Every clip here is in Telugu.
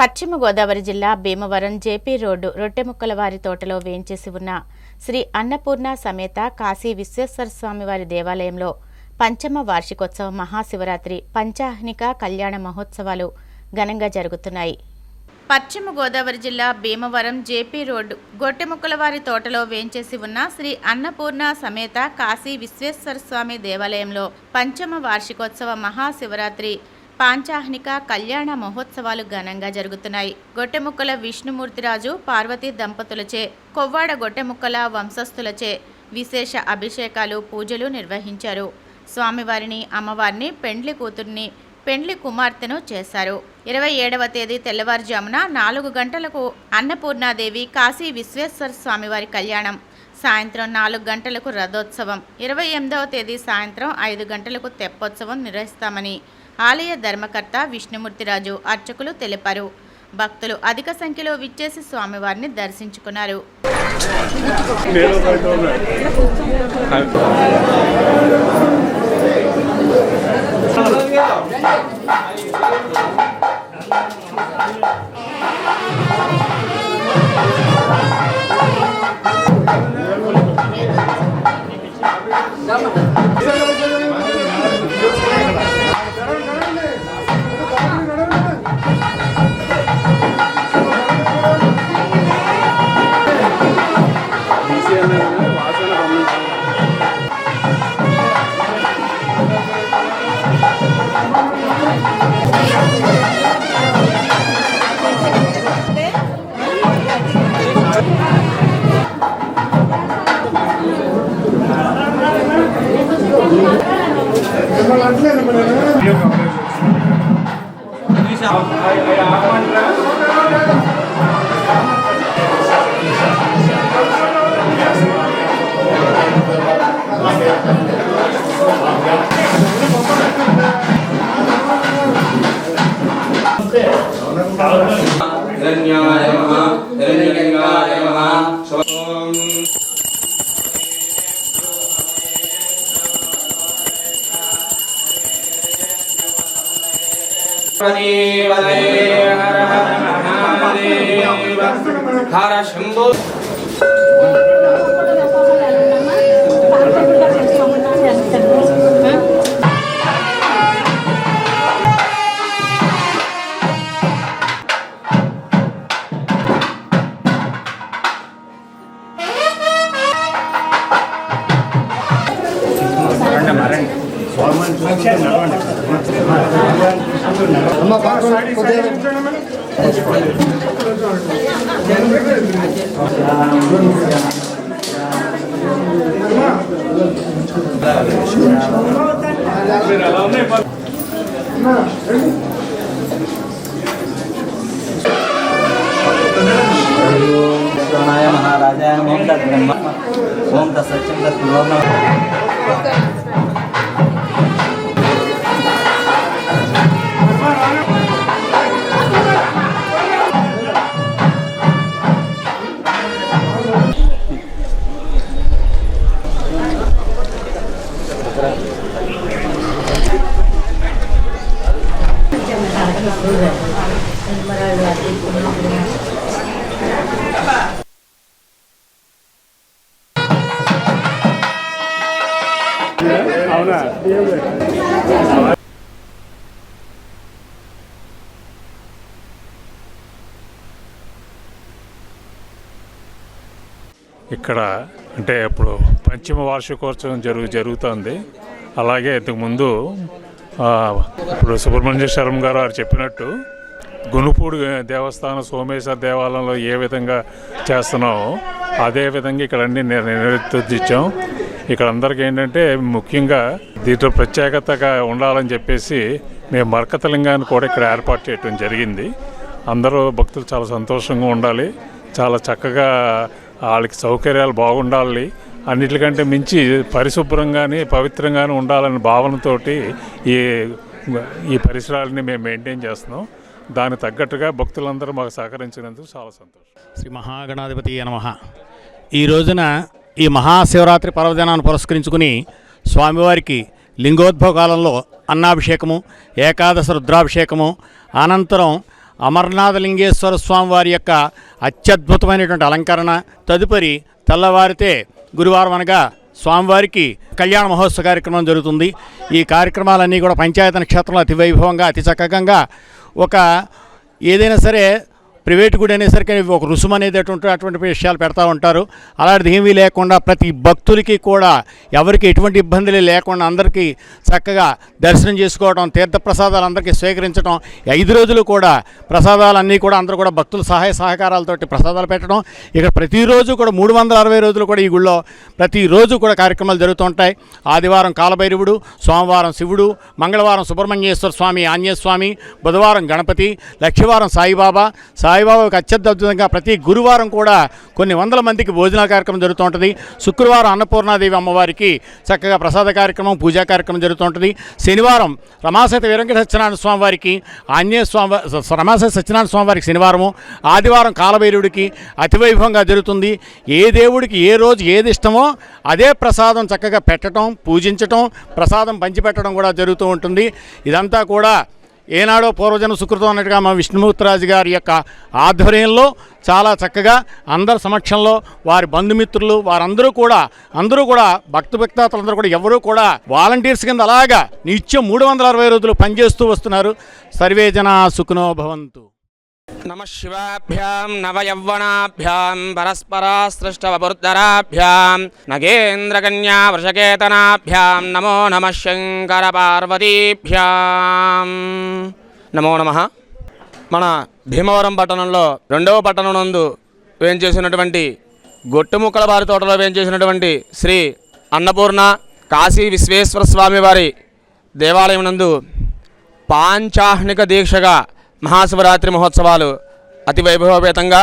పశ్చిమ గోదావరి జిల్లా భీమవరం జేపీ రోడ్డు రొట్టెముక్కల వారి తోటలో వేంచేసి ఉన్న శ్రీ అన్నపూర్ణ సమేత కాశీ విశ్వేశ్వర స్వామివారి దేవాలయంలో పంచమ వార్షికోత్సవ మహాశివరాత్రి పంచాహ్నిక కళ్యాణ మహోత్సవాలు ఘనంగా జరుగుతున్నాయి. పశ్చిమ గోదావరి జిల్లా భీమవరం జేపీ రోడ్డు గొట్టెముక్కల వారి తోటలో వేంచేసి ఉన్న శ్రీ అన్నపూర్ణ సమేత కాశీ విశ్వేశ్వర స్వామి దేవాలయంలో పంచమ వార్షికోత్సవ మహాశివరాత్రి పాంచాహ్నిక కళ్యాణ మహోత్సవాలు ఘనంగా జరుగుతున్నాయి. గొట్టెముక్కల విష్ణుమూర్తిరాజు పార్వతీ దంపతులచే కొవ్వాడ గొట్టెముక్కల వంశస్థులచే విశేష అభిషేకాలు పూజలు నిర్వహించారు. స్వామివారిని అమ్మవారిని పెండ్లి కూతుర్ని పెండ్లి కుమార్తెను చేశారు. ఇరవై ఏడవ తేదీ తెల్లవారుజామున నాలుగు గంటలకు అన్నపూర్ణాదేవి కాశీ విశ్వేశ్వర స్వామివారి కళ్యాణం సాయంత్రం నాలుగు గంటలకు రథోత్సవం ఇరవై ఎనిమిదవ తేదీ సాయంత్రం ఐదు గంటలకు తెప్పోత్సవం నిర్వహిస్తామని ఆలయ ధర్మకర్త విష్ణుమూర్తిరాజు అర్చకులు తెలిపారు. భక్తులు అధిక సంఖ్యలో విచ్చేసి స్వామివారిని దర్శించుకున్నారు. हिरण्याय नमः हिरण्यलिङ्गाय नमः ॐ हर हर महादेव हर शम्भो विश्वनाय महाराजाय ओम तत् ब्रह्म ओम तत्सत्यं तत् ఇక్కడ అంటే ఇప్పుడు పంచమ వార్షికోత్సవం జరుగు జరుగుతుంది. అలాగే ఇంతకుముందు ఇప్పుడు సుబ్రహ్మణ్యేశ్వరం గారు వారు చెప్పినట్టు గునుపూడి దేవస్థానం సోమేశ్వర దేవాలయంలో ఏ విధంగా చేస్తున్నామో అదే విధంగా ఇక్కడ అన్ని నిర్- నిర్వర్తించాం ఇక్కడ అందరికీ ఏంటంటే ముఖ్యంగా దీంట్లో ప్రత్యేకతగా ఉండాలని చెప్పేసి మేము మరకతలింగాన్ని కూడా ఇక్కడ ఏర్పాటు చేయడం జరిగింది. అందరూ భక్తులు చాలా సంతోషంగా ఉండాలి. చాలా చక్కగా వాళ్ళకి సౌకర్యాలు బాగుండాలి. అన్నిటికంటే మించి పరిశుభ్రంగాని పవిత్రంగానే ఉండాలనే భావనతోటి ఈ ఈ పరిసరాలని మేము మెయింటైన్ చేస్తున్నాం. దానికి తగ్గట్టుగా భక్తులందరూ మాకు సహకరించినందుకు చాలా సంతోషం. శ్రీ మహాగణాధిపతి నమ ఈ రోజున ఈ మహాశివరాత్రి పర్వదినాన్ని పురస్కరించుకుని స్వామివారికి లింగోద్భవ కాలంలో అన్నాభిషేకము ఏకాదశ రుద్రాభిషేకము అనంతరం అమర్నాథలింగేశ్వర స్వామి వారి యొక్క అత్యద్భుతమైనటువంటి అలంకరణ తదుపరి తెల్లవారితే గురువారం అనగా స్వామివారికి కళ్యాణ మహోత్సవ కార్యక్రమం జరుగుతుంది. ఈ కార్యక్రమాలన్నీ కూడా పంచాయతీ క్షేత్రంలో అతి వైభవంగా అతి చక్కగా ఒక ఏదైనా సరే ప్రైవేట్ గుడి అనేసరికి ఒక రుసుము అనేది అటువంటి అటువంటి విషయాలు పెడతా ఉంటారు. అలాంటిది ఏమీ లేకుండా ప్రతి భక్తులకి కూడా ఎవరికి ఎటువంటి ఇబ్బందులు లేకుండా అందరికీ చక్కగా దర్శనం చేసుకోవడం తీర్థ ప్రసాదాలు అందరికీ స్వీకరించడం ఐదు రోజులు కూడా ప్రసాదాలన్నీ కూడా అందరూ కూడా భక్తుల సహాయ సహకారాలతోటి ప్రసాదాలు పెట్టడం. ఇక్కడ ప్రతిరోజు కూడా మూడు వందల అరవై రోజులు కూడా ఈ గుళ్ళో ప్రతిరోజు కూడా కార్యక్రమాలు జరుగుతూ ఉంటాయి. ఆదివారం కాలభైరవుడు సోమవారం శివుడు మంగళవారం సుబ్రహ్మణ్యేశ్వర స్వామి ఆంజనేయ స్వామి బుధవారం గణపతి లక్షవారం సాయిబాబా సాయిబాబాకి అద్భుతంగా ప్రతి గురువారం కూడా కొన్ని వందల మందికి భోజన కార్యక్రమం జరుగుతూ ఉంటుంది. శుక్రవారం అన్నపూర్ణాదేవి అమ్మవారికి చక్కగా ప్రసాద కార్యక్రమం పూజా కార్యక్రమం జరుగుతూ ఉంటుంది. శనివారం రమాసతి వీరంకట సత్యనారాయణ స్వామి వారికి ఆంజనేయ స్వామి సత్యనారాయణ స్వామి వారికి శనివారము ఆదివారం కాలభైరుడికి అతివైభవంగా జరుగుతుంది. ఏ దేవుడికి ఏ రోజు ఏది ఇష్టమో అదే ప్రసాదం చక్కగా పెట్టడం పూజించటం ప్రసాదం పంచిపెట్టడం కూడా జరుగుతూ ఉంటుంది. ఇదంతా కూడా ఏనాడో పూర్వజన సుకృతం అన్నట్టుగా మా విష్ణుమూర్తిరాజు గారి యొక్క ఆధ్వర్యంలో చాలా చక్కగా అందరి సమక్షంలో వారి బంధుమిత్రులు వారందరూ కూడా అందరూ కూడా భక్త భక్తాతలందరూ కూడా ఎవరూ కూడా వాలంటీర్స్ కింద అలాగా నిత్యం మూడు వందల అరవై రోజులు పనిచేస్తూ వస్తున్నారు. సర్వేజన సుఖనో భవంతు. నమ శివాభ్యాం నవయవ్వనాభ్యాం పరస్పరాసృష్టవపుర్ధరాభ్యాం నగేంద్రకన్యా వృషకేతనాభ్యాం నమో నమ శంకర పార్వతీభ్యాం నమో నమ మన భీమవరం పట్టణంలో రెండవ పట్టణం నందు వేంచేసినటువంటి గొట్టుముక్కల వారి తోటలో వేంచేసినటువంటి శ్రీ అన్నపూర్ణ కాశీ విశ్వేశ్వర స్వామి వారి దేవాలయం నందు పాంచాహ్నిక దీక్షగా మహాశివరాత్రి మహోత్సవాలు అతి వైభవపేతంగా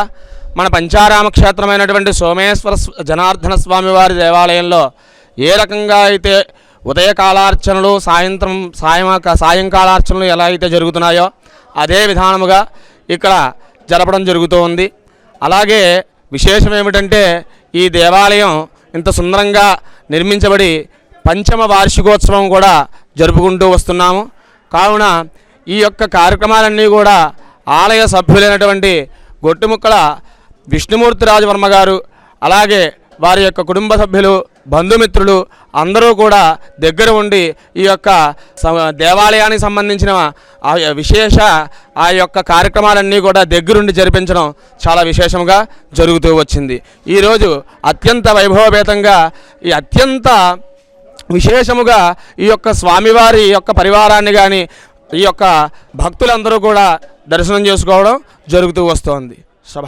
మన పంచారామ క్షేత్రమైనటువంటి సోమేశ్వర జనార్దన స్వామి వారి దేవాలయంలో ఏ రకంగా అయితే ఉదయకాలార్చనలు సాయంత్రం సాయం సాయంకాలార్చనలు ఎలా అయితే జరుగుతున్నాయో అదే విధానముగా ఇక్కడ జరపడం జరుగుతూ ఉంది. అలాగే విశేషం ఏమిటంటే ఈ దేవాలయం ఇంత సుందరంగా నిర్మించబడి పంచమ వార్షికోత్సవం కూడా జరుపుకుంటూ వస్తున్నాము. కావున ఈ యొక్క కార్యక్రమాలన్నీ కూడా ఆలయ సభ్యులైనటువంటి గొట్టుముక్కల విష్ణుమూర్తి రాజవర్మ గారు అలాగే వారి యొక్క కుటుంబ సభ్యులు బంధుమిత్రులు అందరూ కూడా దగ్గర ఉండి ఈ యొక్క దేవాలయానికి సంబంధించిన ఆ విశేష ఆ యొక్క కార్యక్రమాలన్నీ కూడా దగ్గరుండి జరిపించడం చాలా విశేషంగా జరుగుతూ వచ్చింది. ఈరోజు అత్యంత వైభవపేతంగా ఈ అత్యంత విశేషముగా ఈ యొక్క స్వామివారి యొక్క పరివారాన్ని కానీ ఈ యొక్క భక్తులందరూ కూడా దర్శనం చేసుకోవడం జరుగుతూ వస్తోంది. సభ